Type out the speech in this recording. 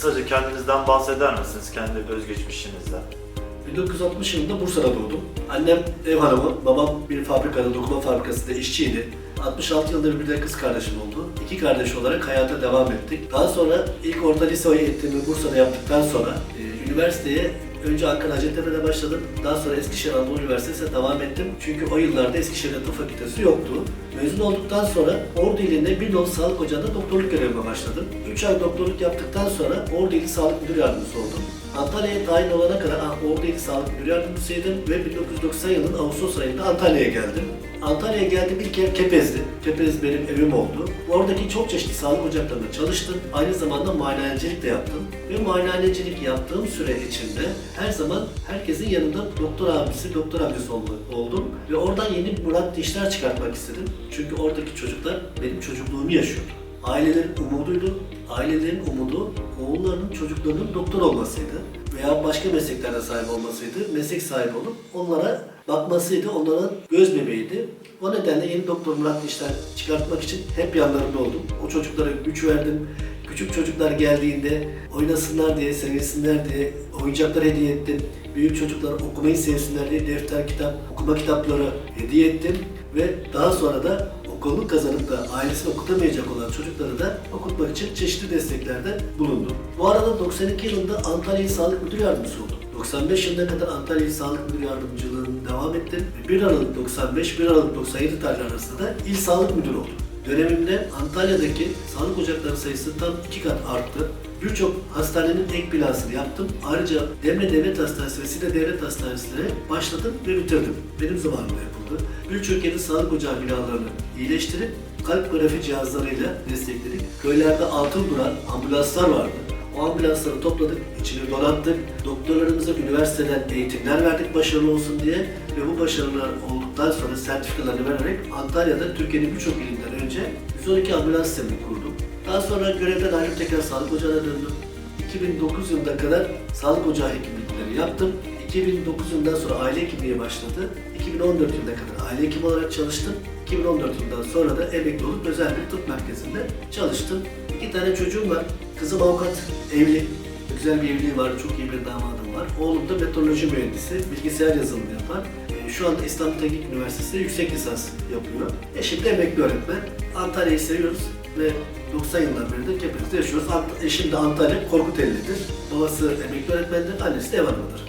Kısaca kendinizden bahseder misiniz? Kendi özgeçmişinizden. 1960 yılında Bursa'da doğdum. Annem ev hanımı, babam bir fabrikada, dokuma fabrikasında işçiydi. 66 yılında bir de kız kardeşim oldu. İki kardeş olarak hayata devam ettik. Daha sonra ilk orta lise eğitimimi Bursa'da yaptıktan sonra e, üniversiteye önce Ankara Hacettepe'de başladım. Daha sonra Eskişehir Anadolu Üniversitesi'ne devam ettim. Çünkü o yıllarda Eskişehir'de tıp fakültesi yoktu. Mezun olduktan sonra Ordu ilinde bir nolu sağlık ocağında doktorluk görevime başladım. 3 ay doktorluk yaptıktan sonra Ordu İli Sağlık Müdür Yardımcısı oldum. Antalya'ya tayin olana kadar ah, İli Sağlık Müdür Yardımcısıydım ve 1990 yılının Ağustos ayında Antalya'ya geldim. Antalya'ya geldim ilk yer Kepez'di. Kepez benim evim oldu. Oradaki çok çeşitli sağlık ocaklarında çalıştım. Aynı zamanda muayenehancilik de yaptım. Ve muayenehancilik yaptığım süre içinde her zaman herkesin yanında doktor abisi, doktor amcası oldum. Ve oradan yeni murat işler çıkartmak istedim. Çünkü oradaki çocuklar benim çocukluğumu yaşıyordu. Ailelerin umuduydu. Ailelerin umudu oğullarının çocuklarının doktor olmasıydı. Veya başka mesleklerde sahip olmasıydı. Meslek sahibi olup onlara bakmasıydı. Onların göz bebeğiydi. O nedenle yeni doktor Murat işler çıkartmak için hep yanlarında oldum. O çocuklara güç verdim. Küçük çocuklar geldiğinde oynasınlar diye, sevinsinler diye oyuncaklar hediye ettim. Büyük çocuklar okumayı sevsinler diye defter, kitap, okuma kitapları hediye ettim. Ve daha sonra da okulunu kazanıp da ailesini okutamayacak olan çocukları da okutmak için çeşitli desteklerde bulundum. Bu arada 92 yılında Antalya Sağlık Müdür Yardımcısı oldum. 95 yılına kadar Antalya Sağlık Müdür Yardımcılığını devam ettim. Ve 1 Aralık 95, 1 Aralık 97 tarihleri arasında da İl Sağlık Müdürü oldum. Dönemimde Antalya'daki sağlık ocakları sayısı tam iki kat arttı. Birçok hastanenin ek binasını yaptım. Ayrıca Demre Devlet Hastanesi ve Side Devlet Hastanesi'ne başladım ve bitirdim. Benim zamanımda yapıldı. Birçok yeni sağlık ocağı binalarını iyileştirip kalp grafi cihazlarıyla destekledik. Köylerde altın duran ambulanslar vardı. O ambulansları topladık, içini donattık. Doktorlarımıza üniversiteden eğitimler verdik başarılı olsun diye. Ve bu başarılar olduktan sonra sertifikalarını vererek Antalya'da Türkiye'nin birçok ilinden önce 112 ambulans sistemini kurduk. Daha sonra görevden ayrılıp tekrar sağlık ocağına döndüm. 2009 yılına kadar sağlık ocağı hekimlikleri yaptım. 2009 yılından sonra aile hekimliğe başladı. 2014 yılına kadar aile hekimi olarak çalıştım. 2014 yılından sonra da emekli olup özel bir tıp merkezinde çalıştım. İki tane çocuğum var. Kızım avukat, evli. Güzel bir evliliği var, çok iyi bir damadım var. Oğlum da meteoroloji mühendisi, bilgisayar yazılımı yapar. Ee, Şu anda İstanbul Teknik Üniversitesi'nde yüksek lisans yapıyor. Eşim de emekli öğretmen. Antalya'yı seviyoruz ve 90 yıldan beri de Kepez'de yaşıyoruz. Eşim de Antalya Korkuteli'dir. Babası emekli öğretmendir, annesi de ev hanımıdır.